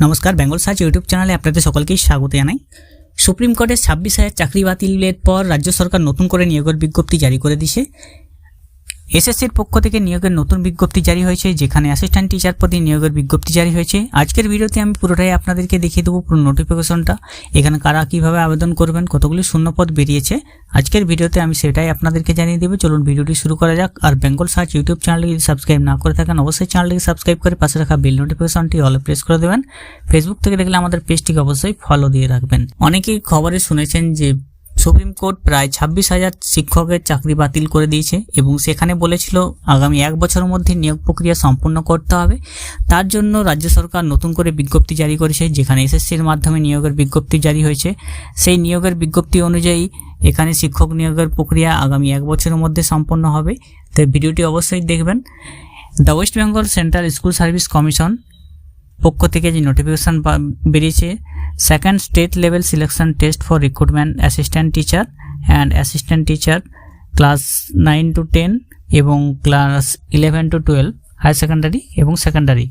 নমস্কার, Bengal search YouTube চ্যানেলে আপনাদের সকলকেই স্বাগত জানাই। সুপ্রিম কোর্টের ছাব্বিশ হাজার চাকরি বাতিলের পর রাজ্য সরকার নতুন করে নিয়োগের বিজ্ঞপ্তি জারি করে দিছে এসএসসির পক্ষ থেকে নিয়োগের নতুন বিজ্ঞপ্তি জারি হয়েছে, যেখানে অ্যাসিস্ট্যান্ট টিচার পদে নিয়োগের বিজ্ঞপ্তি জারি হয়েছে। আজকের ভিডিওতে আমি পুরোটাই আপনাদেরকে দেখিয়ে দেবো পুরো নোটিফিকেশনটা এখানে কারা কীভাবে আবেদন করবেন, কতগুলি শূন্যপদ বেরিয়েছে, আজকের ভিডিওতে আমি সেটাই আপনাদেরকে জানিয়ে দেবো। চলুন ভিডিওটি শুরু করা যাক। আর বেঙ্গল সার্চ ইউটিউব চ্যানেলটি যদি সাবস্ক্রাইব না করে থাকেন, অবশ্যই চ্যানেলটিকে সাবস্ক্রাইব করে পাশে রাখা বেল নোটিফিকেশনটি অল প্রেস করে দেবেন। ফেসবুক থেকে দেখলে আমাদের পেজটিকে অবশ্যই ফলো দিয়ে রাখবেন। অনেকেই খবরে শুনেছেন যে সুপ্রিম কোর্ট প্রায় ছাব্বিশ হাজার শিক্ষকের চাকরি বাতিল করে দিয়েছে এবং সেখানে বলেছিল আগামী এক বছরের মধ্যে নিয়োগ প্রক্রিয়া সম্পূর্ণ করতে হবে। তার জন্য রাজ্য সরকার নতুন করে বিজ্ঞপ্তি জারি করেছে, যেখানে এসএসসির মাধ্যমে নিয়োগের বিজ্ঞপ্তি জারি হয়েছে। সেই নিয়োগের বিজ্ঞপ্তি অনুযায়ী এখানে শিক্ষক নিয়োগের প্রক্রিয়া আগামী এক বছরের মধ্যে সম্পন্ন হবে। তাই ভিডিওটি অবশ্যই দেখবেন। The West Bengal central school service commission পক্ষ থেকে যে নোটিফিকেশান বেরিয়েছে second state level selection test for recruitment assistant teacher and assistant teacher class nine to ten এবং class eleven to twelve higher secondary এবং সেকেন্ডারি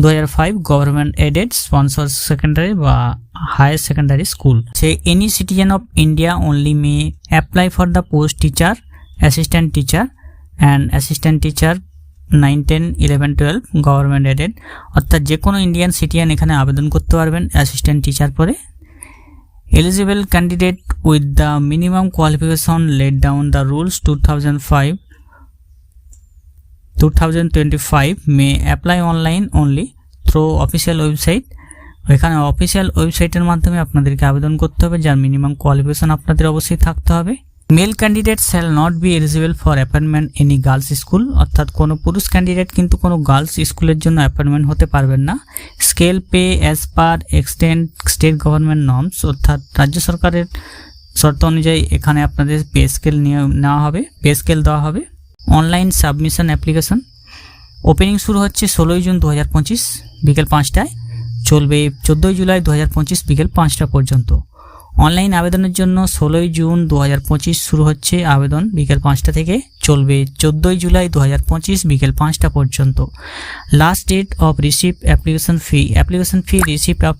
দু হাজার five government aided sponsor secondary বা higher secondary school say any citizen of India only may apply for the post teacher assistant teacher and assistant teacher nine ten eleven twelve government aided অর্থাৎ যে কোনো Indian citizen এখানে আবেদন করতে পারবেন assistant teacher পরে eligible candidate with the minimum qualification let down the rules two thousand five two thousand twenty five may apply online only through official website এখানে official ওয়েবসাইটের মাধ্যমে আপনাদেরকে আবেদন করতে হবে, যার মিনিমাম কোয়ালিফিকেশন আপনাদের অবশ্যই থাকতে হবে। Male candidate shall not be eligible for appointment any girls school অর্থাৎ কোনো পুরুষ ক্যান্ডিডেট কিন্তু কোনো গার্লস স্কুলের জন্য অ্যাপয়েন্টমেন্ট হতে পারবেন না। Scale pay as per extend state government norms অর্থাৎ রাজ্য সরকারের শর্ত অনুযায়ী এখানে আপনাদের পে স্কেল নেওয়া হবে পে স্কেল দেওয়া হবে। অনলাইন সাবমিশন অ্যাপ্লিকেশন ওপেনিং শুরু হচ্ছে ষোলোই জুন দু হাজার পঁচিশ বিকেল পাঁচটায়। চলবে চোদ্দোই জুলাই দু হাজার পঁচিশ বিকেল পাঁচটা পর্যন্ত। অনলাইন আবেদনের জন্য ষোলোই জুন দু হাজার পঁচিশ শুরু হচ্ছে আবেদন। বিকেল পাঁচটা থেকে চলবে চোদ্দোই জুলাই দু হাজার পঁচিশ বিকেল পাঁচটা পর্যন্ত। Last date of receive application fee application fee receipt of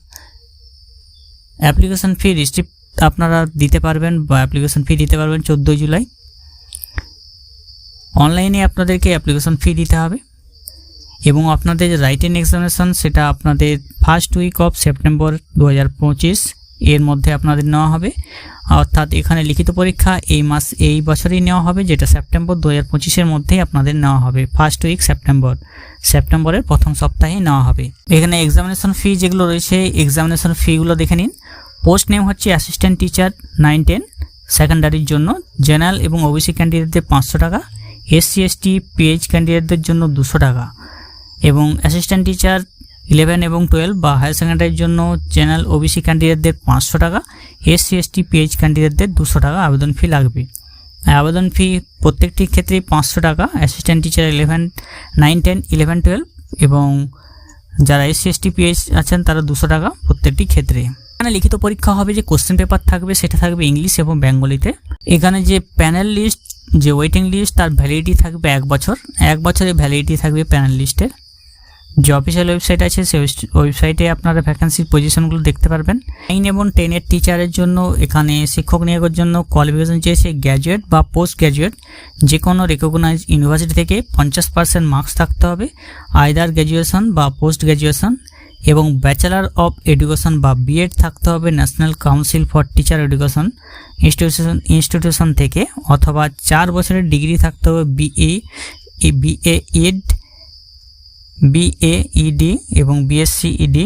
application fee receipt আপনারা দিতে পারবেন বা অ্যাপ্লিকেশন ফি দিতে পারবেন চোদ্দোই জুলাই। অনলাইনে আপনাদেরকে অ্যাপ্লিকেশন ফি দিতে হবে। এবং আপনাদের রাইটিং এক্সামিনেশন সেটা আপনাদের ফার্স্ট উইক অফ সেপ্টেম্বর দু হাজার পঁচিশ। এর মধ্যে আপনাদের নেওয়া হবে। অর্থাৎ এখানে লিখিত পরীক্ষা এই মাস এই বছরেই নেওয়া হবে, যেটা সেপ্টেম্বর দু হাজার পঁচিশের মধ্যেই আপনাদের নেওয়া হবে ফার্স্ট উইক সেপ্টেম্বর। সেপ্টেম্বরের প্রথম সপ্তাহে নেওয়া হবে। এখানে এক্সামিনেশন ফি যেগুলো রয়েছে এক্সামিনেশন ফিগুলো দেখে নিন। পোস্ট নেম হচ্ছে অ্যাসিস্ট্যান্ট টিচার নাইন টেন সেকেন্ডারির জন্য। জেনারেল এবং ওবিসি ক্যান্ডিডেটদের পাঁচশো টাকা এসসি এসটি পিএইচ ক্যান্ডিডেটদের জন্য দুশো টাকা। এবং অ্যাসিস্ট্যান্ট টিচার ইলেভেন এবং টুয়েলভ বা হায়ার সেকেন্ডারির জন্য জেনারেল ওবিসি ক্যান্ডিডেটদের পাঁচশো টাকা এসসি এসটি পিএইচ ক্যান্ডিডেটদের দুশো টাকা আবেদন ফি লাগবে। আবেদন ফি প্রত্যেকটি ক্ষেত্রেই পাঁচশো টাকা, assistant teacher eleven, nine, ten, eleven, twelve এবং যারা এসসি এসটি পিএইচ আছেন তারা দুশো টাকা প্রত্যেকটি ক্ষেত্রে। এখানে লিখিত পরীক্ষা হবে যে কোশ্চেন পেপার থাকবে, সেটা থাকবে ইংলিশ এবং বেঙ্গলিতে। এখানে যে প্যানেল লিস্ট, যে ওয়েটিং লিস্ট, তার ভ্যালিডিটি থাকবে এক বছর। এক বছরের ভ্যালিডিটি থাকবে প্যানেল লিস্টের যে অফিসিয়াল ওয়েবসাইট আছে সেই ওয়েবসাইটে আপনারা ভ্যাকেন্সির পজিশনগুলো দেখতে পারবেন। নাইন এবং টেনের টিচারের জন্য, এখানে শিক্ষক নিয়োগের জন্য কোয়ালিফিকেশন চেয়েছে গ্র্যাজুয়েট বা পোস্ট গ্র্যাজুয়েট যে কোনো রেকগনাইজ ইউনিভার্সিটি থেকে পঞ্চাশ পার্সেন্ট মার্কস থাকতে হবে আইদার গ্র্যাজুয়েশন বা পোস্ট গ্র্যাজুয়েশন এবং ব্যাচেলার অফ এডুকেশন বা বিএড থাকতে হবে national council for teacher education institution institution থেকে, অথবা চার বছরের ডিগ্রি থাকতে হবে বিএ বিএ এড বিএইডি এবং বিএসসিইডি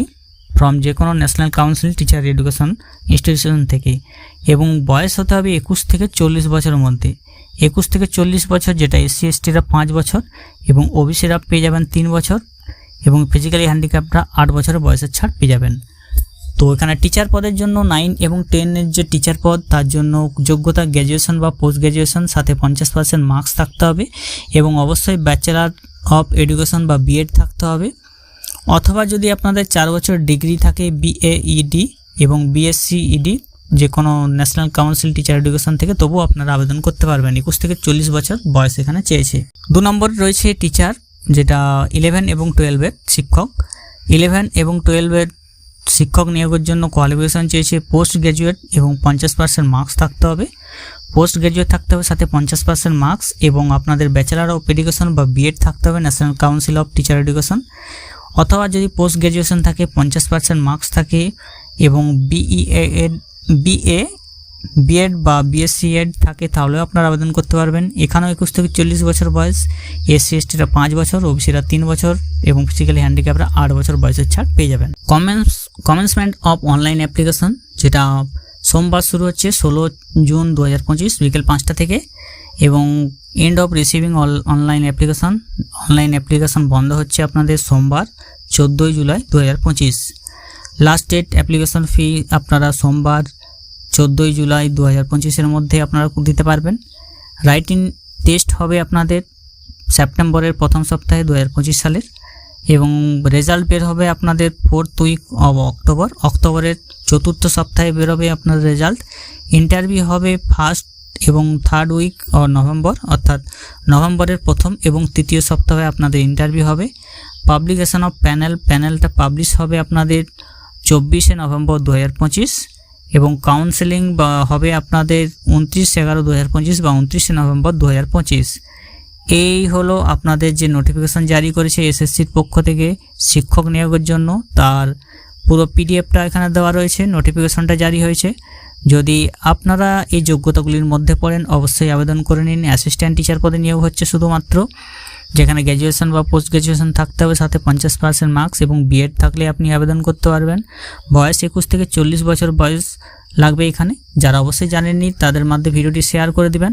ফ্রম যে কোনো national council teacher education institution থেকে এবং বয়স হতে হবে একুশ থেকে চল্লিশ বছরের মধ্যে। একুশ থেকে চল্লিশ বছর যেটা এসসি এসটিরা পাঁচ বছর এবং ওবিসিরা পেয়ে যাবেন তিন বছর এবং ফিজিক্যালি হ্যান্ডিক্যাপরা আট বছরের বয়সের ছাড় পেয়ে যাবেন। তো এখানে টিচার পদের জন্য নাইন এবং টেনের যে টিচার পদ, তার জন্য যোগ্যতা গ্র্যাজুয়েশন বা পোস্ট গ্র্যাজুয়েশন সাথে পঞ্চাশ পার্সেন্ট মার্কস থাকতে হবে এবং অবশ্যই ব্যাচেলার অফ এডুকেশন বা বিএড থাকতে হবে। অথবা যদি আপনাদের চার বছর ডিগ্রি থাকে বিএইডি এবং বিএসসিইডি যে কোনো ন্যাশনাল কাউন্সিল টিচার এডুকেশন থেকে, তবুও আপনারা আবেদন করতে পারবেন। একুশ থেকে চল্লিশ বছর বয়স এখানে চেয়েছে। দু নম্বর রয়েছে টিচার যেটা ইলেভেন এবং টুয়েলভের শিক্ষক। ইলেভেন এবং টুয়েলভের শিক্ষক নিয়োগের জন্য কোয়ালিফিকেশন চেয়েছে। পোস্ট গ্র্যাজুয়েট এবং পঞ্চাশ পার্সেন্ট মার্কস থাকতে হবে। পোস্ট গ্র্যাজুয়েট থাকতে হবে সাথে পঞ্চাশ পার্সেন্ট মার্কস এবং আপনাদের ব্যাচেলার অফ এডুকেশন বা বিএড থাকতে হবে national council of teacher education অথবা যদি পোস্ট গ্র্যাজুয়েশন থাকে, পঞ্চাশ পার্সেন্ট মার্কস থাকে এবং বিইএ এড বিএ বিএড বা বিএসসি এড থাকে, তাহলেও আপনারা আবেদন করতে পারবেন। এখানেও একুশ থেকে চল্লিশ বছর বয়স এসসি এসটিরা পাঁচ বছর ওবিসিরা তিন বছর এবং ফিজিক্যালি হ্যান্ডিক্যাপরা আট বছর বয়সের ছাড় পেয়ে যাবেন। Commence commencement of online application যেটা সোমবার শুরু হচ্ছে ষোলো জুন দু হাজার পঁচিশ বিকেল পাঁচটা থেকে এবং end of receiving online application online application বন্ধ হচ্ছে আপনাদের সোমবার চোদ্দোই জুলাই দু হাজার পঁচিশ। লাস্ট ডেট অ্যাপ্লিকেশন ফি আপনারা সোমবার চোদ্দোই জুলাই দু হাজার পঁচিশের মধ্যে আপনারা দিতে পারবেন। রাইটিং টেস্ট হবে আপনাদের সেপ্টেম্বরের প্রথম সপ্তাহে দু হাজার পঁচিশ সালের। এবং রেজাল্ট বের হবে আপনাদের ফোর্থ উইক অব অক্টোবর অক্টোবরের চতুর্থ সপ্তাহে বেরোবে আপনার রেজাল্ট ইন্টারভিউ হবে ফার্স্ট এবং থার্ড উইক ও নভেম্বর অর্থাৎ নভেম্বরের প্রথম এবং তৃতীয় সপ্তাহে আপনাদের ইন্টারভিউ হবে। পাবলিকেশন অফ প্যানেল প্যানেলটা পাবলিশ হবে আপনাদের চব্বিশে নভেম্বর দু হাজার পঁচিশ এবং কাউন্সেলিং হবে আপনাদের উনত্রিশ এগারো দু বা উনত্রিশে নভেম্বর দু হাজার পঁচিশ। এই হলো আপনাদের যে নোটিফিকেশন জারি করেছে এসএসসির পক্ষ থেকে শিক্ষক নিয়োগের জন্য। তার পুরো পিডিএফটা এখানে দেওয়া রয়েছে নোটিফিকেশনটা জারি হয়েছে। যদি আপনারা এই যোগ্যতাগুলির মধ্যে পড়েন, অবশ্যই আবেদন করে নিন। অ্যাসিস্ট্যান্ট টিচার পদে নিয়োগ হচ্ছে শুধুমাত্র, যেখানে গ্র্যাজুয়েশন বা পোস্ট গ্র্যাজুয়েশন থাকতে হবে, সাথে পঞ্চাশ পার্সেন্ট মার্কস এবং বিএড থাকলে আপনি আবেদন করতে পারবেন। বয়স একুশ থেকে চল্লিশ বছর বয়স লাগবে এখানে। যারা অবশ্যই জানেননি, তাদের মধ্যে ভিডিওটি শেয়ার করে দিবেন।